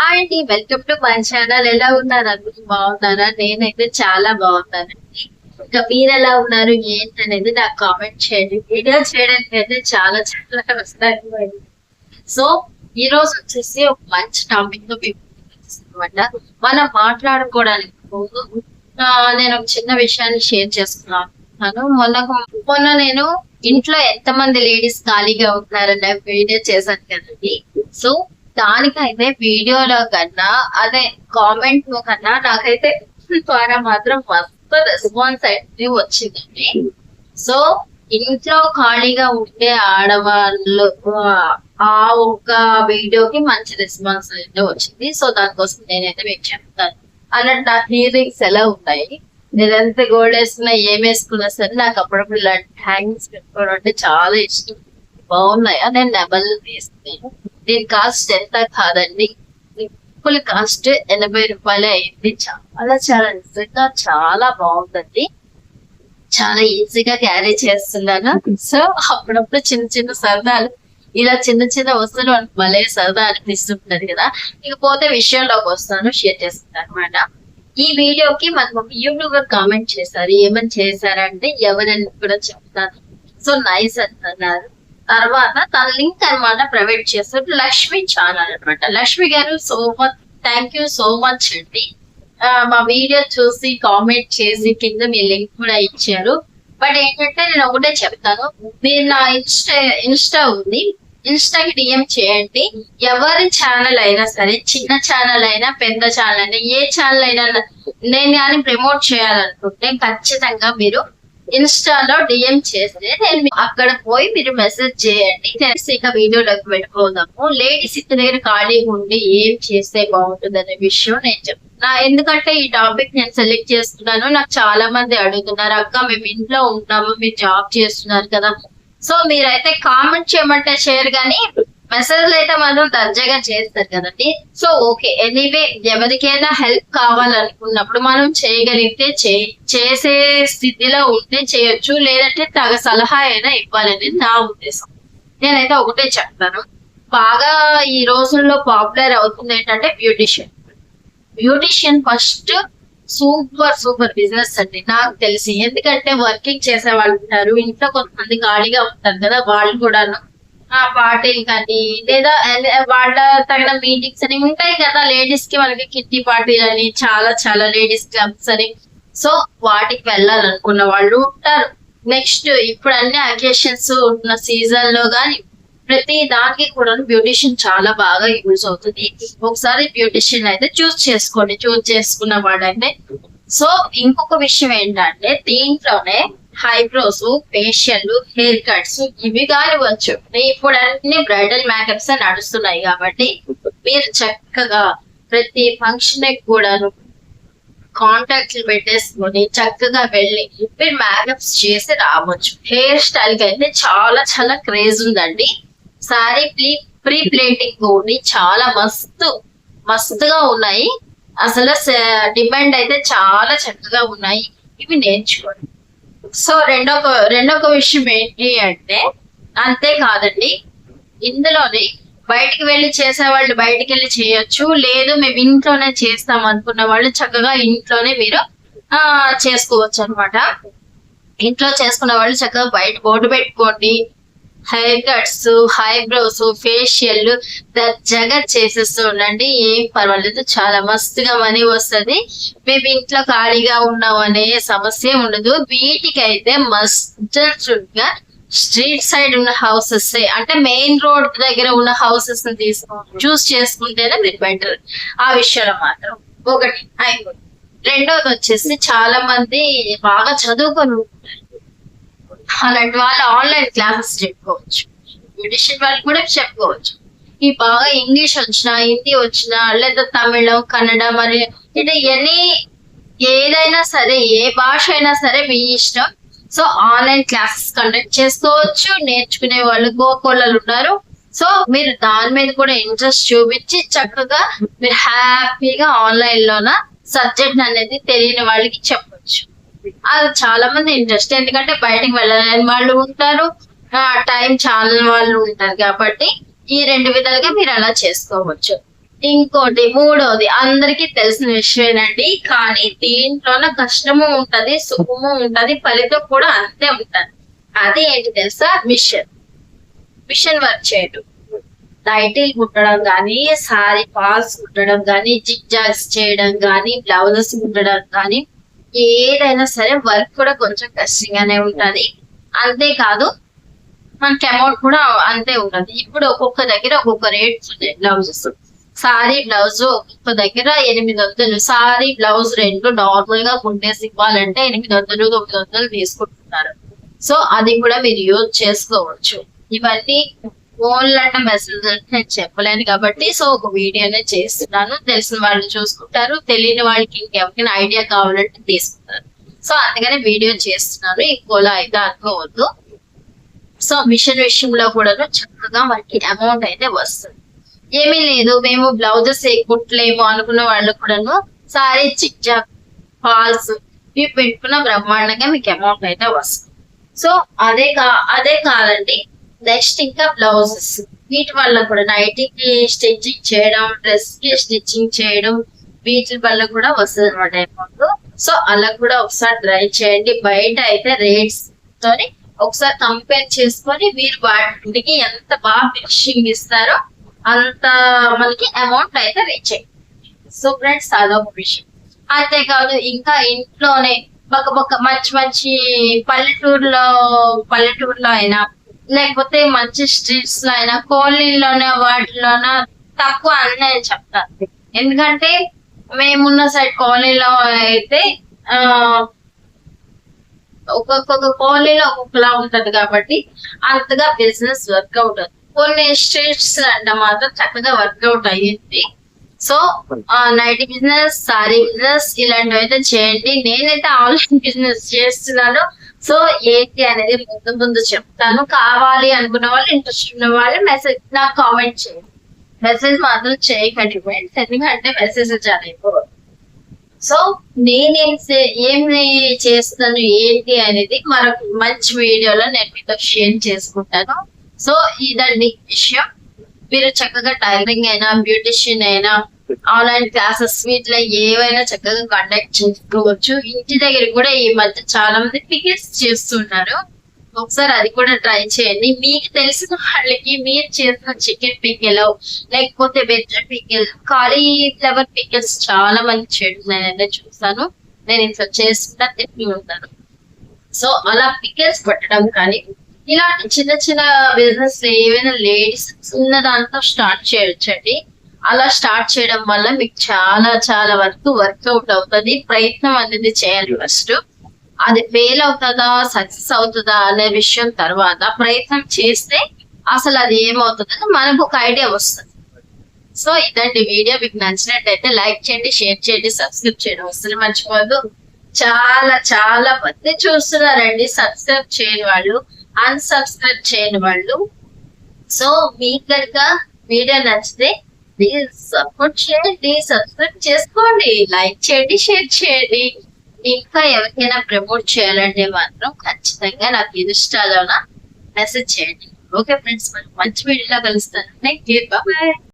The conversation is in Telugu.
హాయ్ అండి వెల్కమ్ టు మై ఛానల్. ఎలా ఉన్నారు? అందరూ బాగున్నారా? నేనైతే చాలా బాగున్నానండి ఇంకా మీరు ఎలా ఉన్నారు? అనేది నాకు కామెంట్ చేయండి. వీడియో చేయడానికి అయితే చాలా చాలా వస్తాయి సో ఈ రోజు వచ్చేసి ఒక మంచి టాపిక్తో అనమాట మనం మాట్లాడుకోవడానికి ముందు నేను ఒక చిన్న విషయాన్ని షేర్ చేసుకున్నాను. మొన్న మొన్న నేను ఇంట్లో ఎంతమంది లేడీస్ ఖాళీగా ఉన్నారనే వీడియో చేశాను కదండి. సో దానికైతే వీడియోలో కన్నా అదే కామెంట్లో కన్నా నాకైతే ద్వారా మాత్రం మస్తు రెస్పాన్స్ అయితే వచ్చిందండి. సో ఇంట్లో ఖాళీగా ఉండే ఆడవాళ్ళు ఆ, ఒక్క వీడియోకి మంచి రెస్పాన్స్ అయితే వచ్చింది. సో దానికోసం నేనైతే మీకు చెప్తాను. అన్నట్టు నా హీరింగ్స్ ఎలా ఉన్నాయి? నేను ఎంత గోల్డ్ వేసుకున్నా ఏం వేసుకున్నా సరే నాకు అప్పుడప్పుడు ఇలాంటి హ్యాంగింగ్స్ పెట్టుకోవడం అంటే చాలా ఇష్టం. బాగున్నాయా? నేను డబల్ తీసుకున్నాను దీని కాస్ట్ ఎంత కాదండి ఫుల్ కాస్ట్ ఎనభై రూపాయలే అయింది. చాలా చాలా నిజంగా చాలా బాగుందండి. చాలా ఈజీగా క్యారీ చేస్తున్నాను. సో అప్పుడప్పుడు చిన్న చిన్న సరదాలు ఇలా చిన్న చిన్న వస్తువులు మనకు భలే సరదా అనిపిస్తుంటది కదా. ఇకపోతే విషయంలోకి వస్తాను షేర్ చేస్తాను అనమాట ఈ వీడియోకి మనకు ఒక యూట్యూబర్ కామెంట్ చేశారు. ఏమని చేశారంటే ఎవరని కూడా చెప్తాను. సో నైస్ అంటున్నారు. తర్వాత తన లింక్ అన్నమాట ప్రొవైడ్ చేస్తారు లక్ష్మి ఛానల్ అనమాట లక్ష్మి గారు so much thank you so much అండి. మా వీడియో చూసి కామెంట్ చేసి కింద మీ లింక్ కూడా ఇచ్చారు. బట్ ఏంటంటే నేను ఒకటే చెప్తాను. మీరు నా ఇన్స్టా ఇన్స్టా ఉంది. ఇన్స్టాకి డిఎం చేయండి. ఎవరి ఛానల్ అయినా సరే చిన్న ఛానల్ అయినా పెద్ద ఛానల్ అయినా ఏ ఛానల్ అయినా నేను కానీ ప్రమోట్ చేయాలనుకుంటే ఖచ్చితంగా మీరు ఇన్స్టాలో డిఎం చేస్తే నేను అక్కడ పోయి మీరు మెసేజ్ చేయండి. తెలిసి ఇక వీడియోలోకి పెట్టుకోదాము లేడీస్ ఇతని దగ్గర ఖాళీగా ఉండి ఏం చేస్తే బాగుంటుంది అనే విషయం నేను చెప్తున్నా. ఎందుకంటే ఈ టాపిక్ నేను సెలెక్ట్ చేస్తున్నాను. నాకు చాలా మంది అడుగుతున్నారు అక్క మేము ఇంట్లో ఉంటాము మీరు జాబ్ చేస్తున్నారు కదా. సో మీరైతే కామెంట్ చేయమంటే షేర్ కానీ మెసేజ్లు అయితే మాత్రం దర్జాగా చేస్తారు కదండి. సో ఓకే ఎనీవే ఎవరికైనా హెల్ప్ కావాలనుకున్నప్పుడు మనం చేయగలిగితే చే- చేసే స్థితిలో ఉంటే చేయొచ్చు లేదంటే తగ సలహా అయినా ఇవ్వాలని నా ఉద్దేశం. నేనైతే ఒకటే చెప్తాను. బాగా ఈ రోజుల్లో పాపులర్ అవుతుంది ఏంటంటే beautician. Beautician first super super business అండి నాకు తెలిసి. ఎందుకంటే వర్కింగ్ చేసే వాళ్ళు ఉంటారు ఇంట్లో కొంతమంది ఖాళీగా ఉంటారు కదా వాళ్ళు కూడాను. ఆ పార్టీలు కానీ లేదా వాళ్ళ తగిన మీటింగ్స్ అని ఉంటాయి కదా లేడీస్కి మనకి కిట్టి పార్టీలు అని చాలా చాలా లేడీస్ క్లబ్స్ అని. సో వాటికి వెళ్ళాలనుకున్న వాళ్ళు ఉంటారు. నెక్స్ట్ ఇప్పుడు అన్ని అకేషన్స్ ఉన్న సీజన్లో కానీ ప్రతి దానికి కూడా బ్యూటిషియన్ చాలా బాగా యూజ్ అవుతుంది. ఒకసారి బ్యూటిషియన్ అయితే చూస్ చేసుకోండి చూస్ చేసుకున్న వాడంటే సో ఇంకొక విషయం ఏంటంటే దీంట్లోనే హైబ్రోస్ ఫేషియల్ హెయిర్ కట్స్ ఇవి కానివచ్చు ఇప్పుడు అన్ని బ్రైడల్ మేకప్స్ నడుస్తున్నాయి కాబట్టి మీరు చక్కగా ప్రతి ఫంక్షన్ కూడాను కాంటాక్ట్లు పెట్టేసుకొని చక్కగా వెళ్ళి మీరు మేకప్స్ చేసి రావచ్చు. హెయిర్ స్టైల్కి అయితే చాలా చాలా క్రేజ్ ఉందండి. సారీ ప్రీ ప్రీ ప్లేటింగ్ కూడా చాలా మస్తు మస్తుగా ఉన్నాయి. అసలు డిమాండ్ అయితే చాలా చక్కగా ఉన్నాయి. ఇవి నేర్చుకోండి. సో రెండొక రెండొక విషయం ఏంటి అంటే అంతే కాదండి ఇందులోనే బయటికి వెళ్ళి చేసే వాళ్ళు బయటికి వెళ్ళి చేయొచ్చు. లేదు మేము ఇంట్లోనే చేస్తాం అనుకున్న వాళ్ళు చక్కగా ఇంట్లోనే మీరు ఆ చేసుకోవచ్చు అన్నమాట ఇంట్లో చేసుకున్న వాళ్ళు చక్కగా బయట బోర్డు పెట్టుకోండి. హెయిర్ కట్స్ హైబ్రోస్ ఫేషియల్ దర్జాగా చేసేస్తూ ఉండండి. ఏం పర్వాలేదు. చాలా మస్తుగా మనీ వస్తుంది. మేము ఇంట్లో ఖాళీగా ఉన్నాం అనే సమస్య ఉండదు. వీటికి అయితే మస్ట్గా స్ట్రీట్ సైడ్ ఉన్న హౌసెస్ అంటే మెయిన్ రోడ్ దగ్గర ఉన్న హౌసెస్ని తీసుకో చూస్ చేసుకుంటేనే మీరు బెటర్. ఆ విషయంలో మాత్రం ఒకటి అయిపోయింది రెండోది వచ్చేసి చాలా మంది బాగా చదువుకొని ఉంటారు. అలాంటి వాళ్ళు ఆన్లైన్ క్లాసెస్ చెప్పుకోవచ్చు. బ్యూటిషియన్ వాళ్ళు కూడా చెప్పుకోవచ్చు. ఈ బాగా ఇంగ్లీష్ వచ్చినా హిందీ వచ్చినా లేదా తమిళం కన్నడ మరి ఇట్లా ఎనీ ఏదైనా సరే ఏ భాష అయినా సరే మీ ఇష్టం. సో ఆన్లైన్ క్లాసెస్ కండక్ట్ చేసుకోవచ్చు. నేర్చుకునే వాళ్ళు గోకోళ్ళు ఉన్నారు. సో మీరు దాని మీద కూడా ఇంట్రెస్ట్ చూపించి చక్కగా మీరు హ్యాపీగా ఆన్లైన్ లోన సబ్జెక్ట్ అనేది తెలియని వాళ్ళకి చెప్పొచ్చు అది చాలా మంది ఇంట్రెస్ట్ ఎందుకంటే బయటకు వెళ్ళలేని వాళ్ళు ఉంటారు. టైం చాలా వాళ్ళు ఉంటారు కాబట్టి ఈ రెండు విధాలుగా మీరు అలా చేసుకోవచ్చు. ఇంకోటి మూడోది అందరికి తెలిసిన విషయమేనండి. కానీ దీంట్లోన కష్టము ఉంటది సుఖము ఉంటది ఫలితం కూడా అంతే ఉంటది. అది ఏంటి తెలుసా? మిషన్ మిషన్ వర్క్ చేయడం టైటిల్ కుట్టడం కానీ సారీ పాల్స్ కుట్టడం కానీ జిగ్జాగ్స్ చేయడం కానీ బ్లౌజెస్ కుట్టడం కానీ ఏదైనా సరే వర్క్ కూడా కొంచెం కష్టంగానే ఉంటుంది. అంతేకాదు మనకి అమౌంట్ కూడా అంతే ఉంటుంది. ఇప్పుడు ఒక్కొక్క దగ్గర ఒక్కొక్క రేట్స్ ఉన్నాయి బ్లౌజెస్ సారీ బ్లౌజ్ ఒక్కొక్క దగ్గర ఎనిమిది వందలు. సారీ బ్లౌజ్ రెండు నార్మల్గా కుట్టేసి ఇవ్వాలంటే ఎనిమిది వందలు తొమ్మిది వందలు తీసుకుంటున్నారు. సో అది కూడా మీరు యూజ్ చేసుకోవచ్చు. ఇవన్నీ ఫోన్ మెసేజ్ నేను చెప్పలేను కాబట్టి సో ఒక వీడియోనే చేస్తున్నాను. తెలిసిన వాళ్ళు చూసుకుంటారు తెలియని వాళ్ళకి ఇంకెవరికైనా ఐడియా కావాలంటే తీసుకుంటారు. సో అందుకనే వీడియో చేస్తున్నాను. ఇంకోలా అయితే అనుకోవద్దు. సో మిషన్ విషయంలో కూడా చక్కగా మనకి అమౌంట్ అయితే వస్తుంది. ఏమీ లేదు. మేము బ్లౌజెస్ ఏ కుట్టలేము అనుకున్న వాళ్ళు కూడాను సారీ చిక్జా ఫాల్స్ ఇవి పెట్టుకున్న బ్రహ్మాండంగా మీకు అమౌంట్ అయితే వస్తుంది. సో అదే కా అదే కాదండి. నెక్స్ట్ ఇంకా బ్లౌజెస్. వీటి వల్ల కూడా నైటీకి స్టిచ్చింగ్ చేయడం డ్రెస్కి స్టిచ్చింగ్ చేయడం వీటి వల్ల కూడా వస్తుంది అనమాట అమౌంట్. సో అలా కూడా ఒకసారి ట్రై చేయండి. బయట అయితే రేట్స్ తోని ఒకసారి కంపేర్ చేసుకొని మీరు వాటికి ఎంత బాగా ఫినిషింగ్ ఇస్తారో అంత మనకి అమౌంట్ అయితే రీచ్ అయ్యింది సో ఫ్రెండ్స్ అదొక విషయం. అంతేకాదు ఇంకా ఇంట్లోనే ఒక ఒక మంచి మంచి పల్లెటూరులో పల్లెటూరులో అయినా లేకపోతే మంచి స్ట్రీట్స్లో అయినా కాలనీలోనే వాటిలోన తక్కువ అని నేను చెప్తాను ఎందుకంటే మేమున్న సైడ్ కాలనీలో అయితే ఆ ఒక్కొక్క కాలనీలో ఒక్కొక్కలా ఉంటది కాబట్టి అంతగా బిజినెస్ వర్కౌట్ అవుతుంది కొన్ని స్ట్రీట్స్ అంటే మాత్రం చక్కగా వర్కౌట్ అయ్యింది. So night business sorry business ఇలాంటివి అయితే చేయండి. నేనైతే ఆన్లైన్ బిజినెస్ చేస్తున్నాను. సో ఏంటి అనేది ముందు ముందు చెప్తాను. కావాలి అనుకున్న వాళ్ళు ఇంట్రెస్ట్ ఉన్న వాళ్ళు మెసేజ్ నాకు కామెంట్ చేయండి. మెసేజ్ మాత్రం చేయకండి. ఫ్రెండ్స్ ఎందుకంటే మెసేజ్ చాలా సో నేనేం ఏమి చేస్తాను ఏంటి అనేది మరొక మంచి వీడియోలో నేను మీతో షేర్ చేసుకుంటాను. సో ఇదండి విషయం. మీరు చక్కగా టైలరింగ్ అయినా బ్యూటిషియన్ అయినా ఆన్లైన్ క్లాసెస్ వీటిలో ఏవైనా చక్కగా కండక్ట్ చేసుకోవచ్చు. ఇంటి దగ్గర కూడా ఈ మధ్య చాలా మంది పికిల్స్ చేస్తున్నారు. ఒకసారి అది కూడా ట్రై చేయండి. మీకు తెలిసిన వాళ్ళకి మీరు చేసిన చికెన్ పికిల్ లేకపోతే వెజ్ పిక్కెల్ కాలీఫ్లవర్ పిక్కెల్స్ చాలా మంది చేయడం నేనైతే చూస్తాను నేను ఇంట్లో చేస్తున్నా తిప్పి ఉంటాను. సో అలా పిక్కెల్స్ పెట్టడం కానీ ఇలాంటి చిన్న చిన్న బిజినెస్ ఏవైనా లేడీస్ చిన్న దాంతో స్టార్ట్ చేయొచ్చండి అలా స్టార్ట్ చేయడం వల్ల మీకు చాలా చాలా వరకు వర్కౌట్ అవుతుంది. ప్రయత్నం అనేది చేయాలి ఫస్ట్ అది ఫెయిల్ అవుతుందా సక్సెస్ అవుతుందా అనే విషయం తర్వాత ప్రయత్నం చేస్తే అసలు అది ఏమవుతుందని మనకు ఒక ఐడియా వస్తుంది. సో ఇదండి వీడియో. మీకు నచ్చినట్టయితే లైక్ చేయండి షేర్ చేయండి సబ్స్క్రైబ్ చేయడం అసలు మర్చిపోదు చాలా చాలా మంది చూస్తున్నారండి సబ్స్క్రైబ్ చేయని వాళ్ళు. అన్సబ్స్క్రైబ్ చేయని వాళ్ళు. సో మీకు కనుక వీడియో నచ్చితే ప్లీజ్ సపోర్ట్ చేయండి. సబ్స్క్రైబ్ చేసుకోండి. లైక్ చేయండి షేర్ చేయండి. ఇంకా ఎవరికైనా ప్రమోట్ చేయాలంటే మాత్రం ఖచ్చితంగా నాకు ఇన్స్టాలోన మెసేజ్ చేయండి. ఓకే ఫ్రెండ్స్ మనం మంచి వీడియోలో కలుస్తాను. Thank you bye